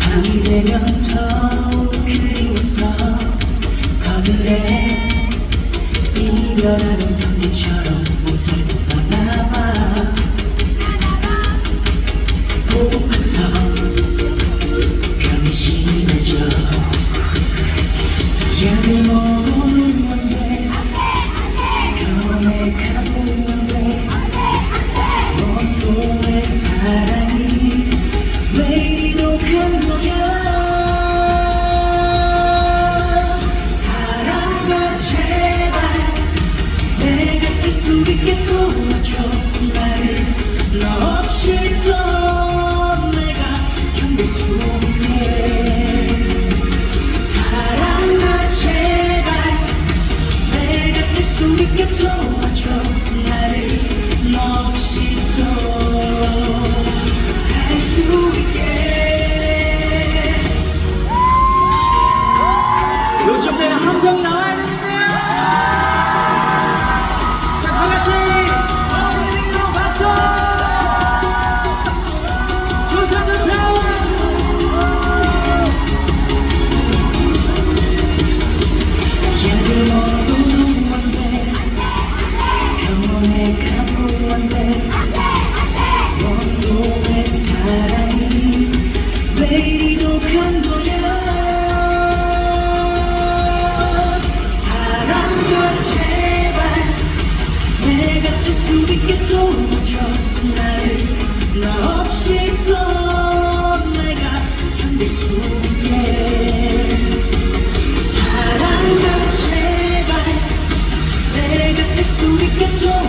밤이 되면 더욱 그리워서 거늘에 이별하는 경계처럼 못살고 만나. 사랑이 이도, 큰 거야 사랑과 제발 내가 쓸 수 있게 도와줘 나를 너 없이 또 내가 견딜 수 내일이도 편보려 사랑과 제발 내가 쓸 수 있게 도와줘. 나를 나 없이 또 내가 견딜 수 있게. 사랑과 제발 내가 쓸 수 있게 도와줘